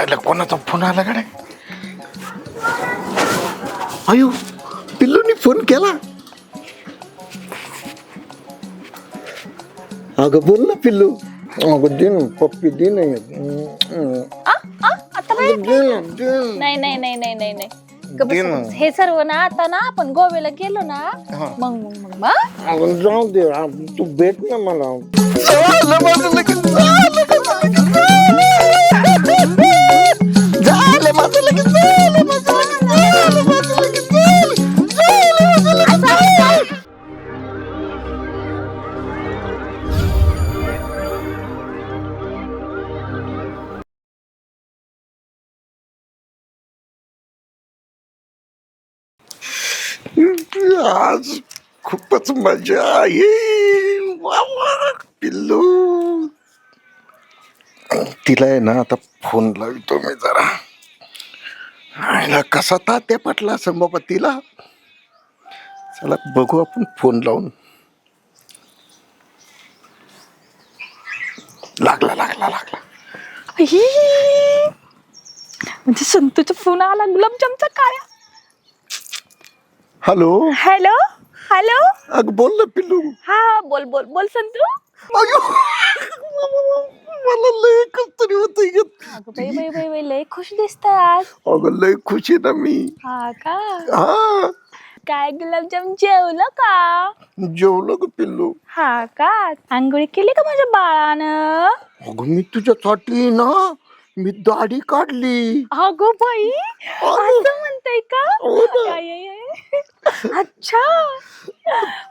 चायला कोणाचा फोन आला कडे अयो पिल्लूनी फोन केला अगं बोल ना पिल्लू अगं दे ना पप्पी दे ना एक. हम्म, आ? आ? आता नाही. नाही नाही नाही नाही नाही नाही ग बस. हे सर्व ना आता ना आपण गोव्याला गेलो ना. मग मग मग मग अगं जाऊ दे आ, तू भेट ना मला आज खूपच मजा येईल वा पिल्लू. तिला आहे ना आता फोन लावतो मी जरा. आईला कसा तात्या पटला असं बाबा तिला? चला बघू आपण फोन लावून. लागला लागला लागला. ही. म्हणजे संतूचा फोन आला गुलाबजामचा काय हॅलो हॅलो हॅलो अग बोल ना पिल्लू. हा बोल बोल बोल संतू. अयो मला लय कस तरी होत अगं बाई बाई बाई बाई लय खुश दिसताय आज. अगं लय खुशी ना मी. हा का? हा. काय गुलाबजाम जेवलं का? जेवलो ग पिल्लू. हा का? आंघोळी केली का माझ्या बाळानं? अगं मी तुझ्यासाठी ना मी दाढी काढली. अगो बाई असं म्हणताय का? हो ना. आय, आय, आय. अच्छा.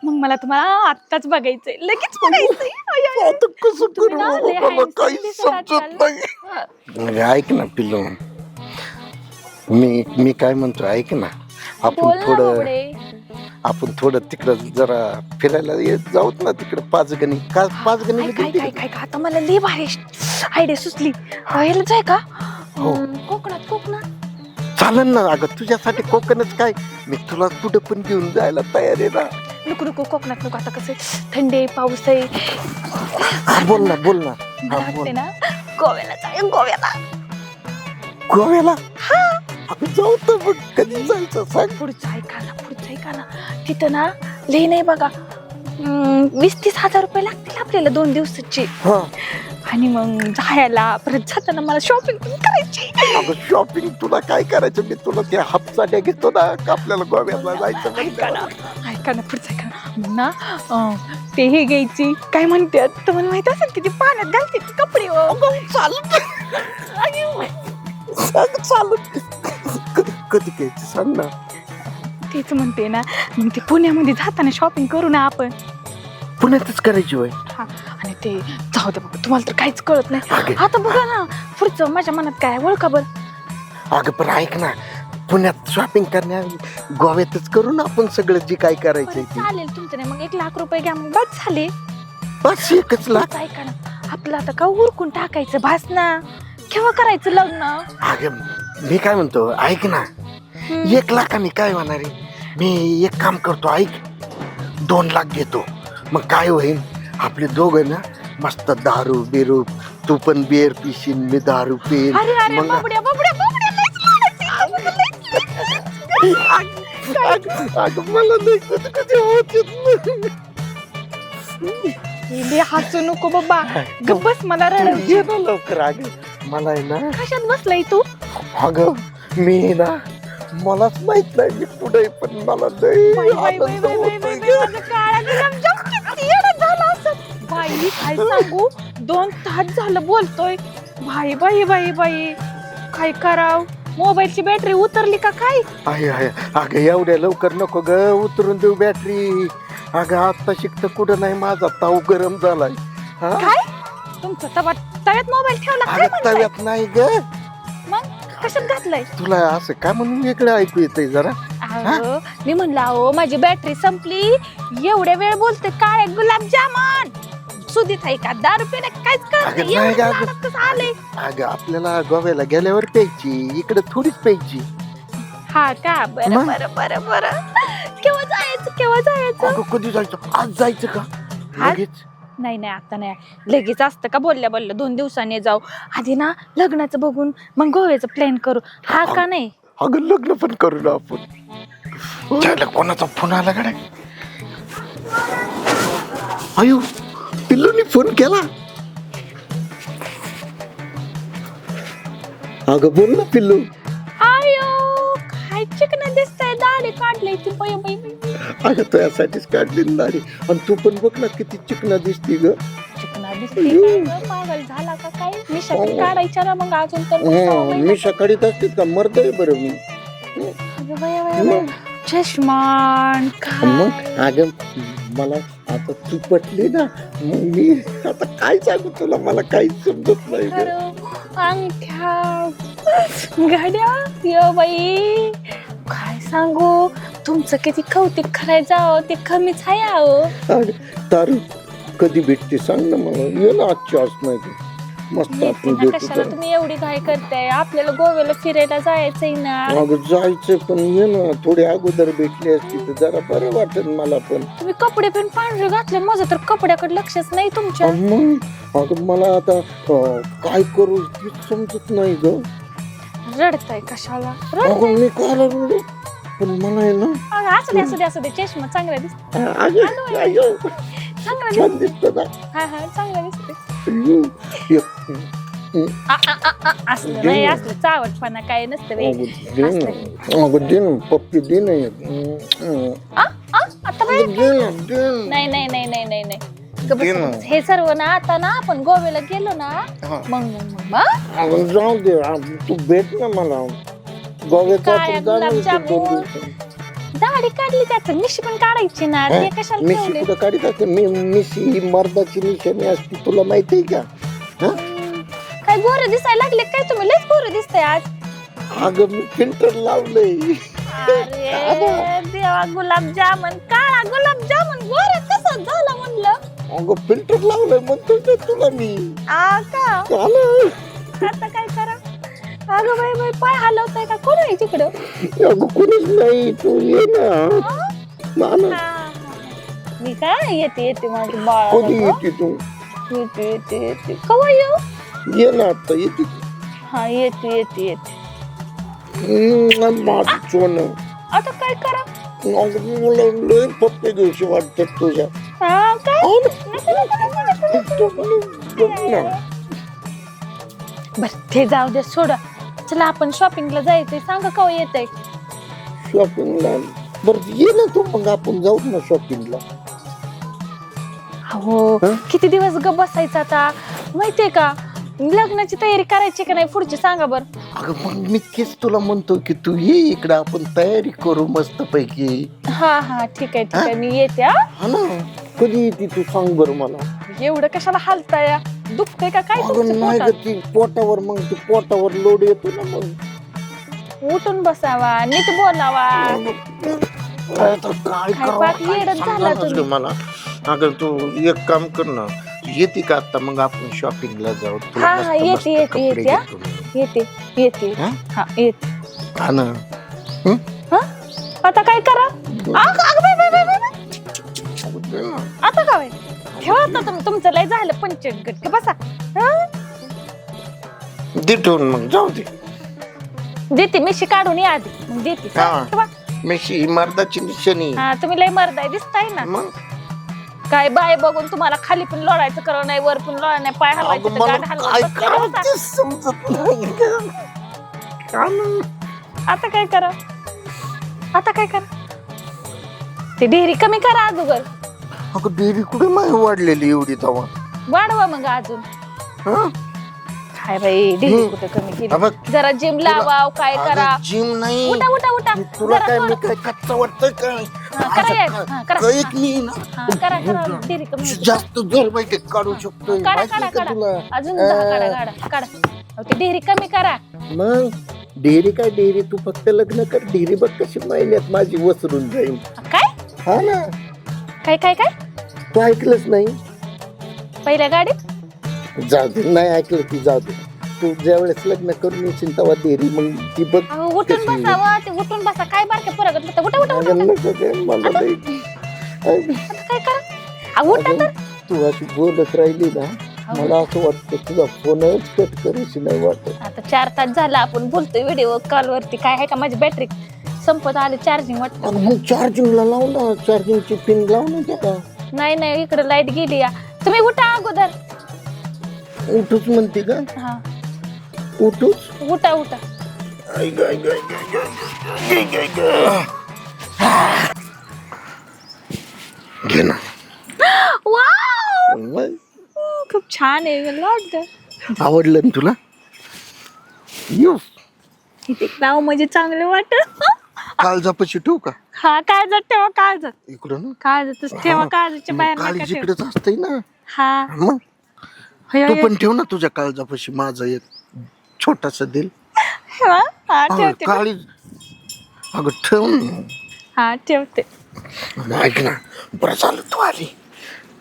मग मला तुम्हाला आत्ताच बघायचंय. लगेच बघायचंय. आय, आय, आय. आता कसं तुम्ही करू? ना लय मला handsome काही दिसत समजत नाही. अरे ऐक ना पिल्लू. मी मी काय म्हणतो ऐक ना. बोल आपण ना थोडं बाबडे. आपण थोडं तिकडं जरा फिरायला जाऊत ना तिकडं पाच गणी का पाच गणी काय काय काय काय काय आता मला लई भारी आयडिया सुचली. ह्याला जाय का? हो. कोकणात कोकणात. चालेल ना अगं तुझ्यासाठी कोकणच काय? मी तुला कुठं पण घेऊन जायला तयार आहे ना. नको नको कोकणात नको. आता कसं थंडी आहे, पाऊस आहे. हा, बोल ना बोल ना. मला हा, बोल. वाटते ना गोव्याला गोव्याला. गोव्याला? अगं जाऊ तर मग. कधी जायचं सांग. पुढचं ऐका ना पुढचं ऐका ना तिथं ना नाही बघा. वीस तीस हजार रुपये लागतील आपल्याला दोन दिवसाची. हा. आणि मग जायला परत जाताना मला शॉपिंग पण करायची. अगं शॉपिंग तुला काय करायचं? मी तुला त्या हप्ता घेतो ना का आपल्याला गोव्याला जायचं ऐका ना म्हणल्यावर. ऐका ना पुढचं ऐका ना. मग ना अं, ते हे घ्यायची काय म्हणतात तुम्हाला माहीत असेल किती पाण्यात घालते ती कपडे. सांग चालत कधी कधी घ्यायचं सांग ना. तेच म्हणते ना. मग ते पुण्यामध्ये जाताना शॉपिंग करू ना आपण. पुण्यातच करायची होय. हा आणि ते जाऊ दे बाबा तुम्हाला तर काहीच कळत नाही. आता बघा ना पुढचं माझ्या मनात काय आहे, ओळखा बर. अगं पण ऐक ना पुण्यात शॉपिंग करण्या गोव्यातच करू ना आपण सगळं जे काय करायचंय ते. चालेल तुमचं नाही मग एक लाख रुपये घ्या मग बस झाले. बस एकच लाख. पुढचं ऐका ना आपलं आता का उरकून टाकायचं भास ना केव्हा करायचं लग्न? अगं मी काय म्हणतो ऐक ना. एक लाखाने काय होणार आहे? मी एक काम करतो ऐक. दोन लाख घेतो. मग काय होईल आपले दोघं ना मस्त दारू बिरू तू पण बिअर पिशीन मी दारू पिन अरे अरे मग बाबड्या बाबड्या बाबड्या लयच लाडाची. अगं अगं, मला नाही कधी कधी होत नाही. हे लय हसू नको बाबा. गप्प बस मला तू रडव ये ना लवकर अगं. मला आहे ना कशात बसलाय तू? अगं मी ना मलाच माहीत नाही मी पुढे पण मला लय बाई, आनंद होतोय गं. काय सांगू? दोन तास झालं बोलतोय. बाई बाई बाई बाई काय कराव? मोबाईलची बॅटरी उतरली का काय? आहे आहे. अगं एवढ्या लवकर नको ग उतरून देऊ बॅटरी. अगं आता शिकत कुठं नाही माझा ताव गरम झालाय. हा? काय? तुमचा तवा तव्यात मोबाईल ठेवला काय अगं म्हणताय? तव्यात नाही ग. कशात घातलाय? तुला असं काय म्हणून वेगळं ऐकू येतंय जरा? अहो, मी म्हणलं अहो माझी बॅटरी संपली. एवढ्या वेळ बोलते काय गुलाबजामन. सुदीत आहे का दहा रुपये काहीच अगं, करत नाही गं, अगं. कसं आले अगं आपल्याला गोव्याला गेल्यावर प्यायची इकडे थोडीच प्यायची. हा का? बरं मग? बरं बरं बरं. केव्हा जायचं केव्हा जायचं? अगं कधी जायचं? आज जायचं का? आज? लगेच. नाही नाही आता नाही. लगेच असतं का बोलल्या बोलल्या. दोन दिवसांनी जाऊ. आधी ना लग्नाचं बघून मग गोव्याचं प्लॅन करू. हा का नाही? अगं लग्न पण करू ना आपण. त्याला कोणाचा फोन आला कडे अयो पिल्लूनी फोन केला. अगं बोल ना पिल्लू. आयो! काय चिकन दिसतंय दाढी काढली ती बाई. बाई बाई. अगं तुझ्यासाठीच दाढी. आणि तू पण बघ ना किती चिकना दिसती ग. चिकना दिसते काय गं? पागल झाला का काय? मी शक्य काढायच्या ना मग अजून तर मग सहा मी महिने. सकाळी असतेच का? मरत आहे बरं मी. अगं बाया, बाया. चष्मान काय? मग? अगं मला आता तू पटली ना. मग मी आता काय सांगू तुला? मला काहीच समजत नाही ग. खरं, अंगठ्या. गाड्या यो बाई काय सांगू तुमचं किती कौतिक करायचं ते कमीच आहे अहो अरे तारू कधी भेटते सांग ना मला. ये ना आजची आज नाही का? मस्त येते आपण ना भेटू कशाला तर. तुम्ही एवढी घाई करताय? आपल्याला गोव्याला फिरायला जायचंय ना. अगं जायचं पण ये ना थोडे अगोदर भेटली असती तर जरा बरं वाटेल मला पण. तुम्ही कपडे पण पांढरे घातले. माझं तर कपड्याकडे लक्षच नाही तुमच्या. अन मग? अगं मला आता अं, काय करू? तेच समजत नाही ग. रडताय कशाला? रड अगं मी काय रडू? पण मला आहे ना अगं, असू दे असू दे असू दे. चष्मा चांगला दिसत अगं चांगला छान दिसत दिसत ना? हा हा चांगला दिसते अयो, एक- आ, आ, आ, आ, असलं नाही असलं चावटपणा काय नसतं बाई. अगं दे ना. अगं दे ना पप्पी दे ना एक. आ, आ, आता बाई अगं दे ना दे ना. नाही नाही नाही नाही नाही नाही. ग बस. हे सर्व ना आता ना आपण गोव्याला गेलो ना हा. मग मग मग मग अगं जाऊ दे आ, तू भेट ना मला गोव्याचा काय आपण जाणार होतो दोन गुलाबजामुन? दिवसांनी. दाढी काढली त्याचं मिशी पण काढायची ना हं? ते कशाला मिशी ठेवले कुठं काढीत असते मी मिशी ही मर्दाची निशाणी असते तुला माहिती आहे का हं? काय गोरे दिसायला लागले काय तुम्ही लयच गोरे दिसताय आज अगं मी फिल्टर लावलंय अरे देवा गुलाबजामुन काळा गुलाबजामुन गोरे कसं झालं म्हणलं अगं फिल्टर लावलंय म्हणतो ना तुला मी? आ का? आलं. आता काय करा? अगं बाई बाई पाय हलवताय का? कोण आहे तिकडं? अगं कोणीच नाही तू ये ना. हा? मी काय? येते येते माझी बाळ. कधी येते तू? येते येते येते. कवा येऊ? ये ना आता येते हा येते येते येते. हम्म, माझं सोनं. आता काय करा? अगं मला लय पप्पे दिवशी वाटतात तुझ्या. बर ते जाऊ दे सोडा. चला आपण शॉपिंगला जायचंय. सांगा कवा येत आहे शॉपिंगला बरं ये ना तू मग आपण जाऊ ना शॉपिंगला हो हं? किती दिवस ग बसायचं आता? माहितीये का? लग्नाची तयारी करायची का नाही पुढची सांगा बर. अगं मग मी तेच तुला म्हणतो की तू ये इकडं आपण तयारी करू मस्त पैकी हा हा ठीक आहे ठीक आहे? मी येते हा. हा ना. कधी येते तू सांग बरं मला एवढं कशाला हालताय दुखतंय का काय अगं तुमचं नाही ग पोटात? ती पोटावर मग ती पोटावर लोड येतो ना मग उठून बसावा नीट बोलावा आता काय काय करावं, पाक काय येडच झाला समजेनाच तुम्ही. ग मला अगं तू एक काम कर ना येते का आता मग आपण शॉपिंगला जाऊ तुला हा, हा, मस्त- येते, मस्त येते, कपडे येते, हा. घेतो मी. येते येते हा? हा येते हा ना हा आता काय करा आ, अगं बाई. आता काय ठेवा आता तुम- तुमचं लय झालं पंचट गट का बसा हा? दे ठेवून मग जाऊ दे देते मिशी काढून या आधी मग देते हा. ठेवा. मर्दाची निशाणी हा तुम्ही लय मर्दाय दिसताय ना मग काय बाय बघून तुम्हाला खाली पण लोळायचं करा नाही वर पण लोळा नाही पाय हलवायचे तर मला. काय बसले का बसा? करायचं समजत नाही ग. का ना? आता काय करा आता काय करा ते डेअरी कमी करा अगोदर अगं डेअरी कुठे माय वाढलेली एवढी तवा वाढवा मग अजून. हा? काय बाई. कुठं कमी केली? जरा जिम लावा काय करा. अगं जिम नाही. उठा उठा उठा. तुला जरा काय मी थोडं- काय कच्चा वाटतंय काय हा, करा या. असं हा, करा. का- एक मी ना? हा, करा करा. डेअरी कमी होते. जास्त जर माहिती काढू शकतो काढा, माहिती काढा, का काढा. तुला? अजून दहा अं. काढा काढा काढा. अहो, ते डेअरी कमी करा. मग? डेअरी काय डेअरी तू फक्त लग्न कर. डेअरी बघ कशी महिन्यात माझी वसरून जाईल. काय? हा ना? काय काय काय? तू ऐकलंच नाही. पहिल्या गाडीत? जाऊ दे नाही ऐकलं ती जाऊ दे. तू ज्यावेळेस लग्न करून येशील तेव्हा डेअरी मग ती बघ अहो, उठून कशी? बसावं ते उठून बसा. काय बारके पोरगत उठा उठा उठा उठा. अगं नको ते मला लई- आता काय करा? अहो, उठा तर. तू अशी बोलत राहिली ना मला असं वाटतं तुझा फोनच कट करायची नाही वाटत. आता चार तास झाला आपण बोलतोय व्हिडिओ कॉल वरती काय आहे का माझी बॅटरी? संपत आली चार्जिंग वाटतं. मग चार्जिंगला लाव ना चार्जिंगची पिन लाव ना त्याला नाही नाही इकडे लाइट गेली या. तुम्ही उठा अगोदर. उठूच म्हणते का? हा. उठूच? उठा उठा. घे ना. वाव मग? खूप छान आहे मला वाटतं. आवडलं ना तुला? येऊ नाव म्हणजे चांगलं वाटत. काळजापाशी ठेवू का? हा काळजात ठेवा काळजात. इकडं ना. काळजातच ठेवा काळजाच्या बाहेर नका ठेवू. जिकडेच असते ना. हा. मग? होय, तू होय, पण ठेव ना तुझ्या काळजापाशी माझं एक छोटासा दिल. हा, ठेवते काळी अगं ठेव ना. हा ठेवते. ऐक ना बरं झालं तू आली.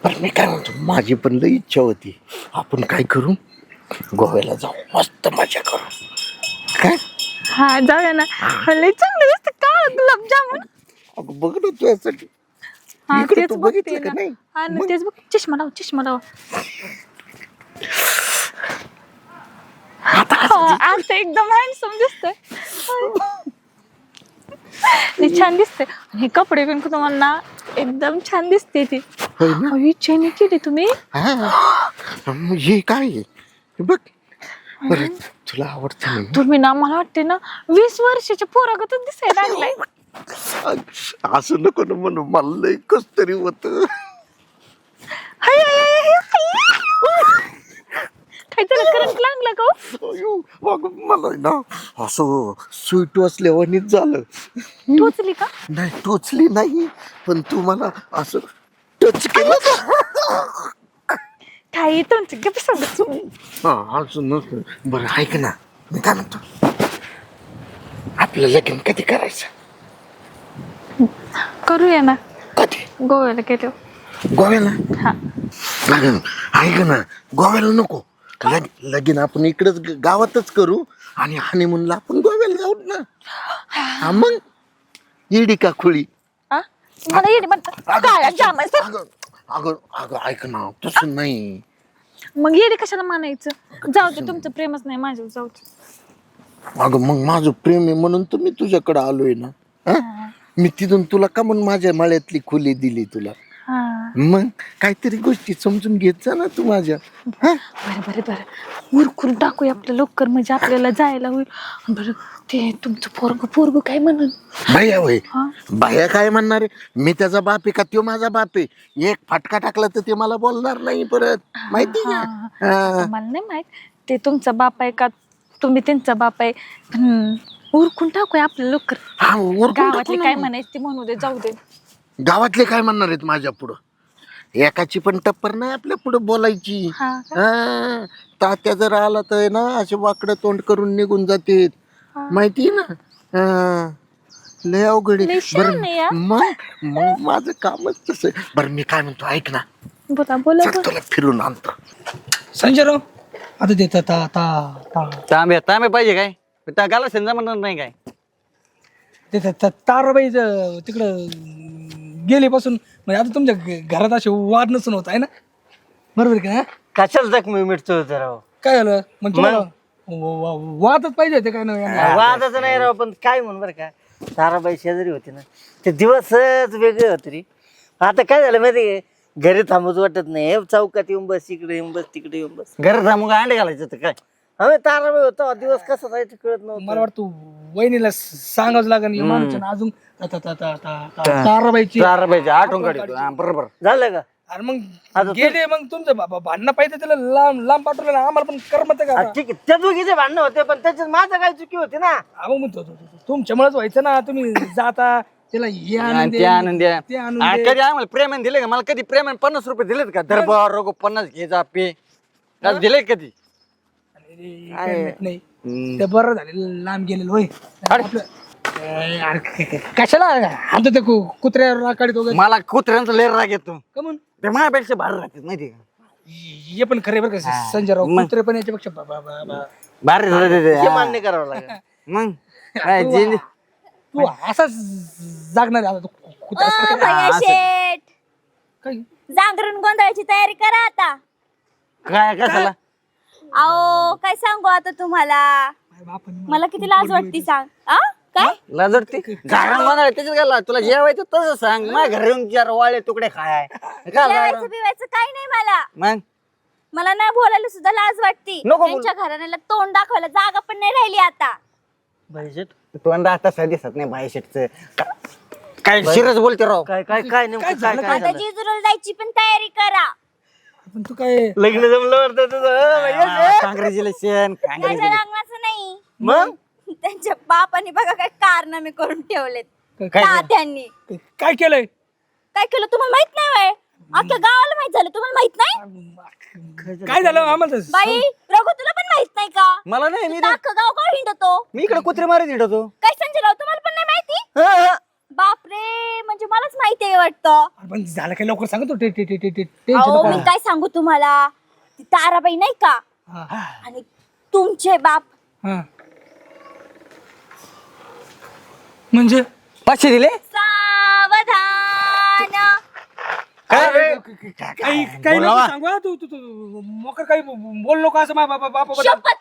बरं मी काय म्हणतो माझी पण लई इच्छा होती. आपण काय करू? गोव्याला जाऊ. मस्त मजा करू. काय? हा जाऊया ना. लय चांगलं गुलाबजामुन अगं बघ ना तुझ्यासाठी हा इकडे तेच तू बघते बघितलं का ना नाही? हा ना मग? तेच बघ. चष्मा लाव चष्मा लाव. आता एकदम हँडसम दिसतंय. छान दिसते हे कपडे पण तुम्हाला ना एकदम छान दिसते ती. होय ना? अहो, चेनी केली तुम्ही? हा. मग हे काय आहे? हे बघ. बरं तुला आवडतं ना तुम्ही ना मला वाटते ना वीस वर्षाच्या पोरागतच दिसायला लागलाय. असं नको ना म्हणू मला लई कस तरी होत. हाय, हाय, हाय, हाय. काय त्याला करंट लागला का हो? मला ना असं स्वीट असल्यावानीच झालं. टोचली का? नाही टोचली नाही पण तू मला असं टच केलं. तुमची सांगत हा असं नसतं. बरं ऐक ना मी काय म्हणतो? आपलं लगीन कधी करायचं? करूया ना. कधी? गोव्याला गेलो. गोव्याला? हा. अगं, ऐक ना गोव्याला नको. लग- लगीन आपण इकडच गावातच करू आणि हनीमूनला आपण गोव्याला जाऊ ना. हा मग? इडी का खुळी? आ? मला येणे म्हणतात. काय जाम आहे सर. अगं अगं अगं ऐक ना तसं नाही. मग येणे कशाला मानायचं जाऊ दे तुमचं प्रेमच नाही माझ्यावर जाऊ दे. अगं मग माझं प्रेम आहे म्हणून तर मी तुझ्याकडे आलोय ना. हा? मी तिथून तुला का म्हणून माझ्या माळ्यातली खोली दिली तुला. हा. मग काहीतरी गोष्टी समजून घेत जा ना तू माझ्या. हा? बरं बरं बरं. उरकून टाकूया आपलं लवकर म्हणजे आपल्याला जायला होईल. बरं ते तुमचं पोरग पोरग काय म्हणून? बाया होय. हा? बाया काय म्हणणार आहे? मी त्याचा बाप आहे का? तो माझा बाप आहे. एक फटका टाकला तर ते मला बोलणार नाही परत. माहिती का? हा. मला नाही माहीत? ते तुमचा बाप आहे का? तुम्ही त्यांचा बाप आहे? पण उरकून टाकूया आपलं लवकर हा, टाकू गावातले ना काय मग. म्हणायचे ते म्हणू दे जाऊ दे गावातले काय म्हणणार आहेत माझ्या पुढं एकाची पण टप्पर नाही आपल्या पुढं बोलायची हा का? हा, तात्या जर आला तर ना असे वाकडं तोंड करून निघून जाते हा. माहिती ना हा. लय अवघड आहे. लय शहाणा आहे हा. बरं मग मग माझं कामच तसं आहे. बरं मी काय म्हणतो ऐक ना बोला बोला चल बोला. तुला फिरून आणतो संजयराव आता देत तांबे तांबे पाहिजे काय त्या गाला समजा म्हणणार नाही काय. देत ताराबाई तिकडं गेलीपासून म्हणजे आता तुमच्या घ- घरात असे वाद नसून होत आहे ना? बरोबर का? कशाला जखमी मिटतो होतं राव. काय झालं? मग तुम्हाला व- व- वादच पाहिजे होते काय नाही? वादाच नाही राव पण काय म्हणून बरं का. ताराबाई शेजारी होती ना. ते दिवसच वेगळे होते रे. आता काय झालं माहिती आहे? घरी थांबूच वाटत नाही. हे चौकात येऊन बस इकडे येऊन बस तिकडे येऊन बस. घरी थांबून काय अंडे घालायचं होतं काय? आम्ही ताराबाई होतो दिवस कसा जायचं कळत मला नव्हतं वाटतं वहिनीला सांगावंच लागेल आहे ना अजून ता- ता- ता- ता- ता- ता- ताराबाईची ताराबाईची आठवण काढतो हा, बरोबर. झालं का? अरे मग गेले मग तुमचं बा- बा- भांडणं पाहिजे त्याला लांब लांब पाठवलं ना आम्हाला पण करमत का हा? ठीक आहे. त्या दोघीचे भांडणं होते पण त्याच्यात माझं काय चुकी होती ना? अहो मग तो- तो- तो- तुमच्यामुळेच व्हायचं ना तुम्ही जाता त्याला हे आणून आणि दे, ते आणून द्या ते आणून आ, दे. कधी आम्हाला प्रेमाने दिले का? मला कधी प्रेमाने पन्नास रुपये दिलेत का? दरबार रोगो पन्नास घे जा पे. असं दिले का कधी? नाही. ते बरं झाले लांब गेलेलो होय. आपलं अरे, अरे, क- क- कशाला आमचं ते कु- कुत्र्यावर वगैरे मला कुत्र्यांचा लेर राग येतो. का म्हणून ते माझ्यापेक्षा भारी राहतात माहिती का? हे पण खरे बरं का संजय राव मग. कुत्रे पण याच्यापेक्षा बा- बा- बा- बा. भारी राहते ते, हे मान्य करावं लागेल. मग? काय, तू जे- तू असाच जागणार आहे आता तू कुत्रा असं. काय? जांगरून गोंधळाची तयारी करा आता. काय कशाला? अहो काय सांगू आता तुम्हाला? मला किती लाज वाटती सांग. आ? काय? लाजडती म्हणाले त्याच्यात गेला. तुला जेवायचं तसं सांग. माझ्या घरी येऊन चार वाळे तुकडे खाय. काय जेवायचं झाडं? बिवायचं काही नाही मला. मग? मला नाही बोलायला सुद्धा लाज वाटती. नको बोलू. त्यांच्या घराण्याला तोंड दाखवायला जागा पण नाही राहिली आता. भाईशेट तोंडा आता दिसत नाही भाईशेटच काय शिरच बोलते राव. काय काय काय नेमकं काय काय आता जिजुरला जायची पण तयारी करा. पण तू काय लग्न जमलं वाटतं तुझं कॉंग्रॅच्युलेशन त्याच्या लग्नाचं नाही. मग? त्यांच्या बापाने बघा काय कारनामे करून ठेवलेत. काय तात्यांनी काय केलंय? काय केलं तुम्हाला माहीत नाही वय अख्ख्या गावाला माहीत झालं. तुम्हाला माहीत नाही? काय झालं आम्हाला? बाई रघु तुला पण माहीत नाही का? मला नाही मी इथं अख्खं गाव का हिंडतो. मी इकडे कुत्रे मारत हिंडतो. काय संजय राव तुम्हाला पण नाही माहिती? म्हणजे मलाच माहिती आहे वाटतं. पण झालं काय लवकर सांगतो. ते ते ते ते ते अहो टेन्शन मी काय सांगू तुम्हाला? ती ताराबाई नाही का? हा. आणि तुमचे बाप. हा. म्हणजे? पाचशे दिले? सावधान. काय? काही काही नको सांगू हा, तू तू तू मोकर काही बोल नको असं मा बाबा बापा शपथ.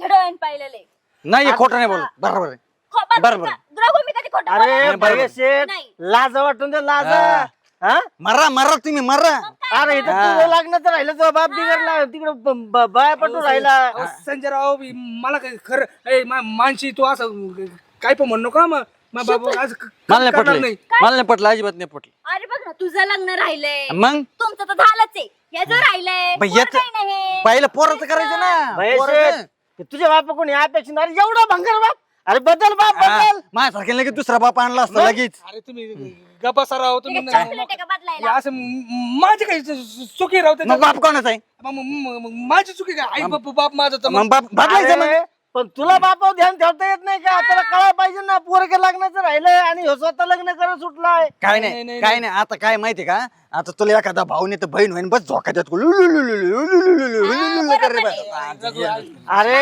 पाहिलेले नाही खोटं नाही बोल बरोबर आहे. खो- बरं, बरं, रघु मी कधी खोटं अरे नाही. लाज वाटून दे लाज. मरा मरा तुम्ही मरा. अरे इथं तुझं लग्नाचं राहिलं तुझा बाप बिघडला तिकडे बाया पटू राहिला. संजय राव मला काय खरं ए, मा- मानशी तू असं काय पण म्हणू का मग? बाबा क- मला नाही करणार पटलं. मला नाही पटलं अजिबात नाही पटलं. अरे बघ ना तुझं लग्न राहिलंय. मग? तुमचं तर झालंच आहे. याचं राहिलंय पण पोर याचं- काही नाही. पहिलं पोराचं करायचं ना. पोराचं. तुझ्या बापा कोणी अपेक्षा अरे एवढा भंगार बाप. अरे बदल बाप बदल. माझ्यासारख्याला लगेच दुसरा बाप आणला असता लगेच. अरे तुम्ही गप्पा राव तुम्ही का बदलायला? असं म- माझी काही चु- चुकी मग त्याच्यात. बाप कोणाचा आहे? माझी चुकी काय आई बाप बाप माझा तर मग बाप बदलायचं मग. पण तुला बापावर ध्यान ठेवता येत नाही का? त्याला कळायला पाहिजे ना पोरग लग्नाचं राहिलंय आणि ह्यो स्वतः लग्न करत सुटलाय. काय नाही, काय नाही. आता काय माहितीये का? आता तुला एखादा भाऊ नाही तर बहीण होईन बस झोका देत कर रे बस. अरे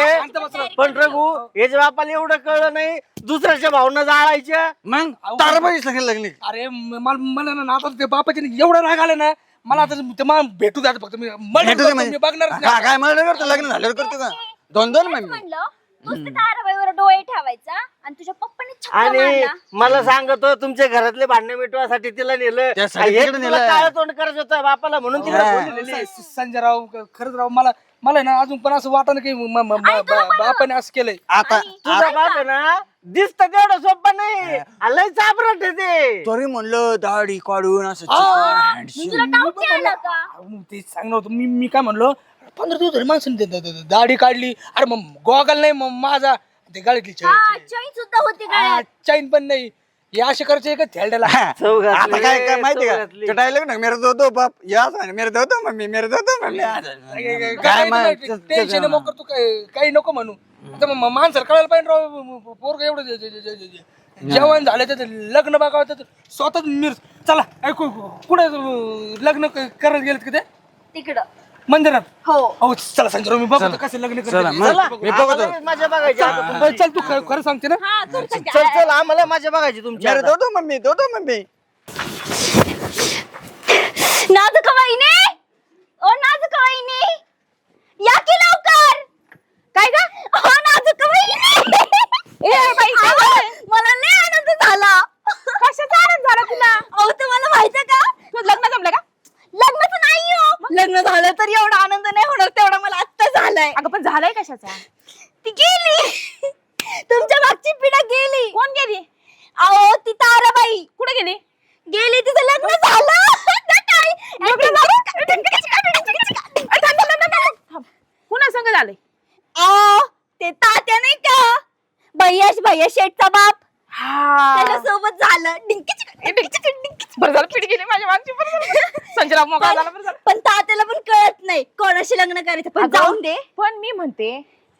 पण रघु याच्या बापाला एवढं कळलं नाही दुसऱ्याच्या भावना जाळायच्या मग ताराबाई सांगेल लग्न अरे म- मला मला ना आता ते बापाचे ना एवढा राग आला ना मला आता ते मला भेटू द्या फक्त मी मला भेटू दे मी म्हणजे बघणारच हा, नाही काय मला नाही करतो लग्न झाल्यावर करतो का दोन दोन महिने म्हणलं नुसतं ताराबाईवर डोळे ठेवायचा आणि तुझ्या पप्पाने छक्का आणि मारला. मला सांगतो तुमच्या घरातले भांडण मिटवासाठी तिला नेलं. त्यासाठी हे तिकडे तुला नेलं. काळं तोंड करत होतं बापाला म्हणून तिला. स- संजय राव खरंच राव मला मला आहे ना अजून पण असं वाटत की म- म- म- बा- बापाने असं केलंय. आता तुझा बाप आहे ना दिसत तेवढं सोपं नाही. लय चाबरट आहे ते. तरी म्हणलं दाढी काढून असं. Chicken, handsome. तुला डाऊट नाही आला का? अहो, ते सांगणार होतं. मी मी काय म्हणलो पंधरा दिवस झाले माणसाने ते- ते- ते- दाढी काढली. अरे मग गोगल नाही मग माझा. ते गाडीतली हा चैन सुद्धा होती गळ्यात. चाईन पण नाही. हे असे करायचे का थेलड्याला चव घातली, आता काय काय माहिती चव का घातली. तो डायलॉग ना मेरे दो दो बाप. या सांग, मेरे दो दो मम्मी. मेरे दो दो मम्मी काय मग टेन्शन मग तू काय काही नको म्हणू. आता मग माणसाला कळायला पाहिजे राव पोरग एवढं जे- जे- जे- जे- जे- जेवण झालं तर लग्न बघावं तर स्वतःच मिर चला ऐकू कुठे लग्न क- करत गेलेत का ते? तिकडं. मंदिरात? हो. हो चला संजय मी बघतो कसं लग्न चला, करत. मग. चला, मी बघतो. आम्हाला मजा बघायची आता. चल तू खरं सांगते ना. हा तुमचं चल चल आम्हाला मजा बघायची तुमची मेरे आता. दो दो मम्मी दो दो मम्मी. नाजुक वहिनी. ओ नाजुक वहिनी. या की लवकर. काय ग? ओ नाजुक वहिनी. ए बाई काय मला लय आनंद झाला. कशाचा आनंद झाला तुला? अहो तुम्हाला माहिती का? लग्न जमलं का? लग्न तर नाही हो. झालं तर एवढा आनंद नाही होणार तेवढा मला आत्ता झालाय. अगं पण झालंय कशाचा? ती गेली. तुमच्या मागची पिढा गेली. कोण गेली? अहो ती ताराबाई. कुठे गेली? गेली तिचं लग्न झालं. कुणा संग झालंय? अहो, ते तात्या नाही का? भैयाश भैया शेठचा बाप. हा. त्याच्यासोबत झालं. डिंकी चिकन, डिंकी चिकन, डिंकी चिकन. बरं झालं पिढी गेली माझ्या मागची बरं झालं. संजयराव मोकळा झाला बरं झालं. पण तात्याला पण कळत नाही. कोणाशी लग्न करायचं? पण अगं, जाऊन दे. पण मी म्हणते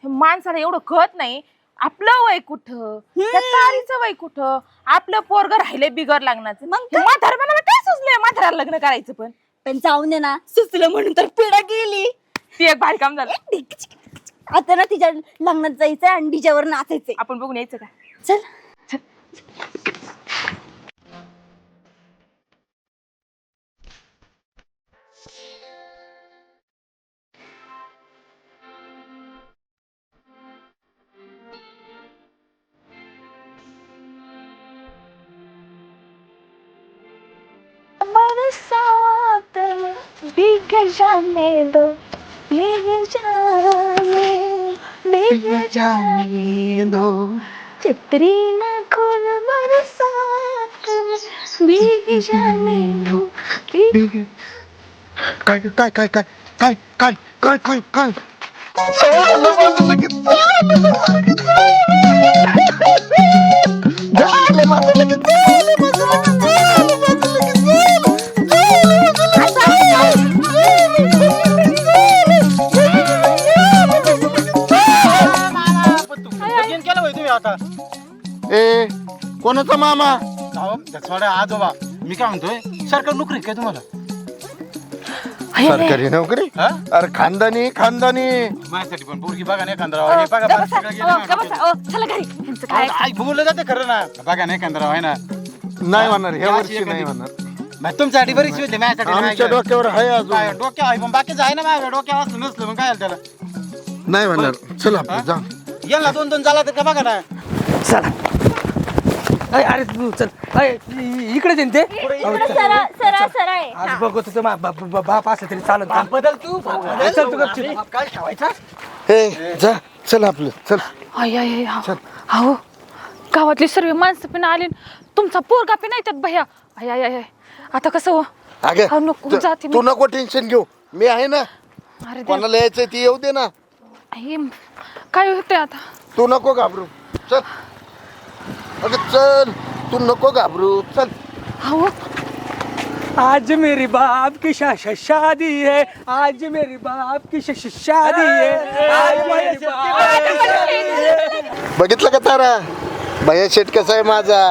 हे माणसाला एवढं कळत नाही. आपलं वय कुठं? त्या तारीचं वय कुठं? आपलं पोरग राहिले बिगर लग्नाचं. मग हे म्हातारं मला काय सुचलंय म्हाताऱ्याला लग्न करायचं पण? पण जाऊन दे ना. सुचलं म्हणून तर पिढा गेली. ती एक भारी काम झालं. आता ना तिच्या लग्नात जायचंय आणि डीजेवर नाचायचंय. आपण बघून यायचं का? चल. जाने दो भीग जाने भीग जाने दो चित्री न खोल बरसात भीग जाने दो काय काय काय काय काय काय काय काय काय? कोणाचा मामा? थोडा आजोबा. मी काय म्हणतोय सरकार नोकरी काय तुम्हाला? सरकारी नोकरी? हा? अरे खानदानी खानदानी. माझ्यासाठी पण पोरगी बघा नाही एखादा हे बघा सगळं गेलं ह्यांचं काय? डोक्यात. आई बोललं जाते खरं ना. बघा नाही एखादा आहे ना. नाही म्हणणार ह्या वर्षी नाही म्हणणार. मग तुमच्यासाठी बरीच होते माझ्यासाठी नाही आमच्या काय. डोक्यावर आहे काय, अजून डोक्या आहे पण बाकीचं आहे ना माझ्या डोक्यावर असलं नसलं मग काय झालं त्याला? नाही म्हणणार. चल आपलं जा. याला दोन दोन झाला तर का बघा ना? चला. अय, अरे तू चल. अय, इ- इकडेच आहे ना ते? इकडं सरळ सरळ सरळ आहे. आज बघतो तुझं मा- बाप बाप- बाप असलं तरी चालत बदल तू चल तू गपचूप. काय ठेवायचा? ए जा चल आपलं चल. आय आय आय, हा. अहो गावातली सर्व माणसं पण आली. तुमचा पोरगा पण येतात भैया. आय आय आय आय. आता कसं हो? अगं अहो, नको, तू- जाते मी. तू नको टेन्शन घेऊ. मी आहे ना. अरे देव. कोणाला यायचं ती येऊ दे ना. आई, काय होतंय आता? तू नको घाबरू. चल. अगं चल तू नको घाबरू चल. अहो आज मेरी बाप की शा- शा- शादी है आज मेरी बाप की शा- शा- शादी है आज मेरी बाप की शादी है. बघितलं का तारा? भैया शेट कसा आहे माझा?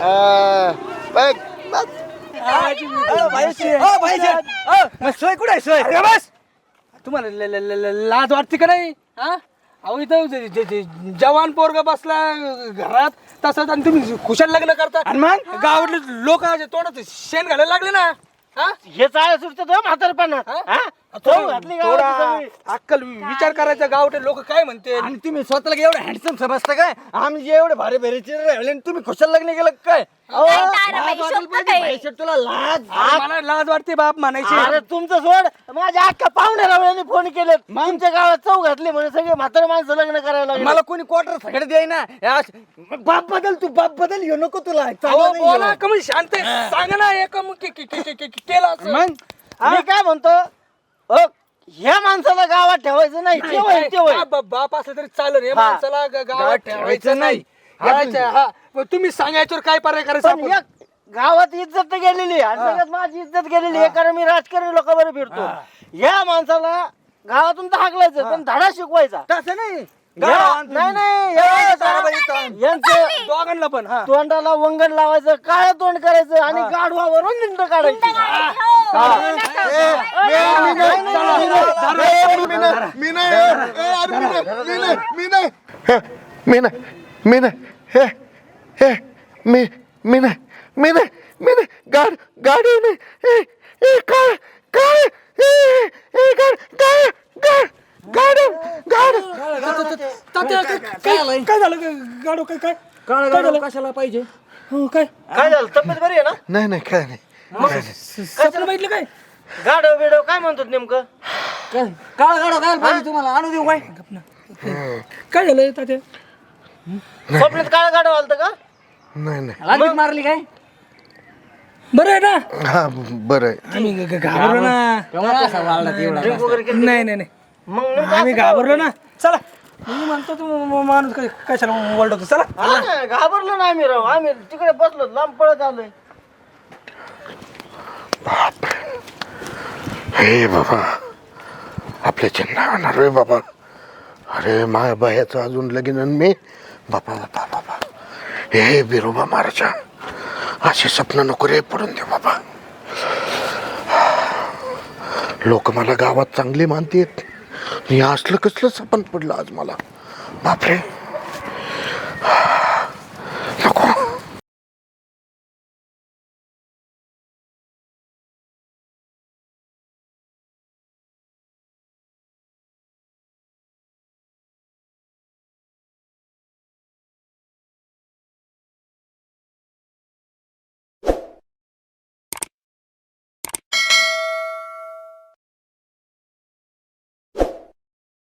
आ, बघ बस. आज मेरी- सोय कुठे आहे? सोय. अरे बस. तुम्हाला ल- ल- ल- ल- लाज वाटते का नाही? हा? अहो इथं जे- जे- जे- जवान पोरग बसला घरात तसंच आणि तुम्ही कुशल लग्न करता. आणि मग? गावातले लोक तोंडात शेण घालायला लागले ना हा? हे चाळ सुटतं तो म्हातारपणा. हा? थोडा अक्कल विचार करायचा गावटे लोक काय म्हणते? आणि तुम्ही स्वतःला एवढं हँडसम समजता काय? आम्ही जे एवढे भारी भारी चिर राहिले आणि तुम्ही खुशाल लग्न केलं काय? अहो, काय लाज वाटायला शोभतं पाहिजे. काय? पैशात तुला लाज अरे मला लाज वाटते बाप म्हणायची. अरे तुमचं सोड. माझ्या अख्खा पाहुण्या रावळ्यांनी फोन केले तुमच्या गावात चौ घातली म्हणून सगळे म्हातारे माणसं लग्न करायला लागले. मला कोणी क्वार्टर सगळे द्याय ना. बाप बदल तू बाप बदल येऊ नको तुला. अहो चांगलं नाही बोला हे. का म्हणजे शांत? आहे. सांगा ना एक मग के- के- के- के- के- केलं असं. मी काय म्हणतो? अ, ह्या माणसाला गावात ठेवायचं नाही बाप असलं तरी चालेल हे हा. माणसाला ग- गावात ठेवायचं नाही. हा. मग तुम्ही सांगायच्यावर काय पर्याय करायचं पण आपण? एक गावात इज्जत तर गेलेली आहे. आणि सगळ्यात माझी इज्जत गेलेली आहे कारण मी राजकारणी लोकांबरोबर फिरतो. या माणसाला गावातून तर हाकलायचं पण धडा शिकवायचा. तसं नाही. या- नाही नाही या- यांचं दोघांना पण हा तोंडाला वंगण लावायचं काळं तोंड करायचं आणि गाढवावरून निंद काढायची मी नाही मी नाही ए, अरे मी नाही मी नाही हे, हे हे मी मी नाही मी नाही मी नाही गाड गाडी नाही काय ए, ए, गाड गाड गाड गाड गाड तात्या, काय काय- काय झालं? ग- गाडो काय काय काय झालं? कशाला पाहिजे? हो, काय? काय झालं? तब्येत बरी आहे ना? नाही नाही काय नाही. स्वप्न बघितलं काय? गाढव बिडव काय म्हणतो नेमकं? काळा गाडा काय पाहिजे तुम्हाला? आणू देऊ काय काय झालं तात्या? स्वप्नात काळा गाढव आलत का? नाही नाही. लांबीत मारली काय? बरं आहे ना? हा बरं आहे. आम्ही ग- ग- घाबरलो ना. केव्हा कसा वाढला तेवढा ड्रिंक वगैरे केलं? नाही नाही नाही. मग नेमकं आम्ही काय घाबरलो ना. चला. मी म्हणतो तू म- माणूस काय- कशाला ओरडतो? चला. हा ना, घाबरलो ना आम्ही राव. आम्ही तिकडे बसलो लांब पळत आलोय. हे बाबा. आपल्या चिन्ह होणार रे बाबा. अरे माझ्या बायाचं अजून लगीन आणि मी. बाबा बाबा बाबा हे बिरोबा महाराजा असे स्वप्न नको रे पडून दे बाबा. लोक मला गावात चांगली मानतात मी असलं कसलं सपन पडलं आज मला. बापरे. नको.